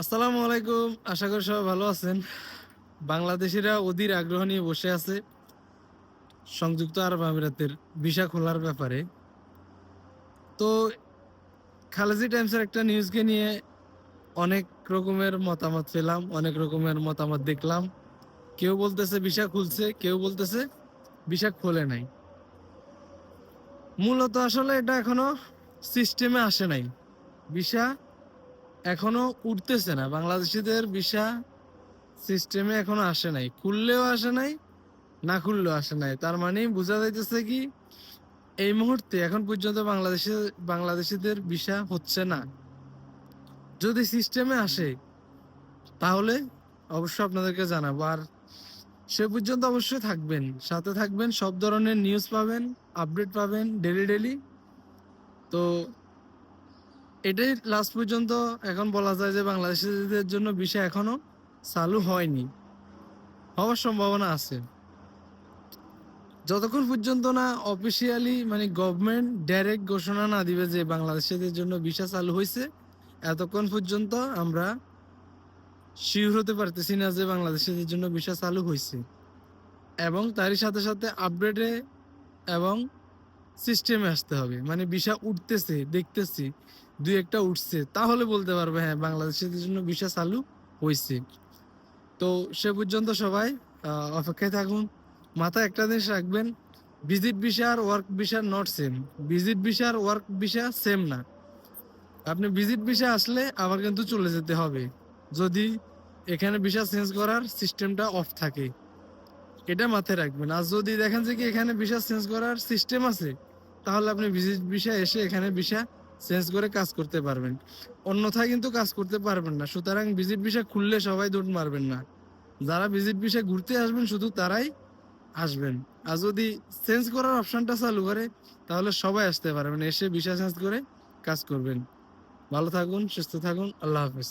আসসালামু আলাইকুম। আশা করি সবাই ভালো আছেন। বাংলাদেশিরা অধীর আগ্রহ নিয়ে বসে আছে সংযুক্ত আরব আমিরাতের ভিসা খোলার ব্যাপারে। তো খালেজি টাইমসের একটা নিউজকে নিয়ে অনেক রকমের মতামত পেলাম, অনেক রকমের মতামত দেখলাম। কেউ বলতেছে ভিসা খুলছে, কেউ বলতেছে ভিসা খোলে নাই। মূলত আসলে এটা এখনও সিস্টেমে আসে নাই। ভিসা এখনও উঠতেছে না। বাংলাদেশিদের ভিসা সিস্টেমে এখনও আসে নাই। খুললেও আসে নাই, না খুললেও আসে নাই। তার মানে বোঝা যাইতেছে কি, এই মুহূর্তে এখন পর্যন্ত বাংলাদেশে, বাংলাদেশিদের ভিসা হচ্ছে না। যদি সিস্টেমে আসে, তাহলে অবশ্যই আপনাদেরকে জানাব। আর সে পর্যন্ত অবশ্যই থাকবেন। সাথে থাকবেন, সব ধরনের নিউজ পাবেন আপডেট পাবেন ডেলি ডেলি তো এটাই লাস্ট পর্যন্ত এখন বলা যায় যে বাংলাদেশিদের জন্য বিষয় এখনও চালু হয়নি। হওয়ার সম্ভাবনা আছে। যতক্ষণ পর্যন্ত না অফিসিয়ালি মানে গভর্নমেন্ট ডাইরেক্ট ঘোষণা না দিবে যে বাংলাদেশিদের জন্য ভিসা চালু হয়েছে, এতক্ষণ পর্যন্ত আমরা শিওর হতে পারতেছি না যে বাংলাদেশিদের জন্য ভিসা চালু হয়েছে। এবং তারই সাথে সাথে আপডেটে এবং সিস্টেমে আসতে হবে। মানে ভিসা উঠতেছে, দেখতেছি, দুই একটা উঠছে। তাহলে বলতে পারবে হ্যাঁ বাংলাদেশের জন্য ভিসা চালু হয়েছে তো সে পর্যন্ত সবাই অপেক্ষায় থাকুন। মাথায় একটা জিনিস রাখবেন, visit visa R work visa not same visit visa R work visa same না। আপনি ভিজিট ভিসা আসলে আবার কিন্তু চলে যেতে হবে। যদি এখানে ভিসা চেঞ্জ করার সিস্টেমটা অফ থাকে। এটা মাথায় রাখবেন। আর যদি দেখেন যে কি এখানে ভিসা চেঞ্জ করার সিস্টেম আছে, তাহলে আপনি ভিজিট ভিসা এসে এখানে ভিসা চেঞ্জ করে কাজ করতে পারবেন। অন্যথায় কিন্তু কাজ করতে পারবেন না। সুতরাং ভিজিট ভিসা খুললে সবাই দৌড় মারবেন না। যারা ভিজিট ভিসা ঘুরতে আসবেন, শুধু তারাই আসবেন। আর যদি চেঞ্জ করার অপশনটা চালু করে, তাহলে সবাই আসতে পারবেন। এসে ভিসা চেঞ্জ করে কাজ করবেন। ভালো থাকুন, সুস্থ থাকুন। আল্লাহ হাফেজ।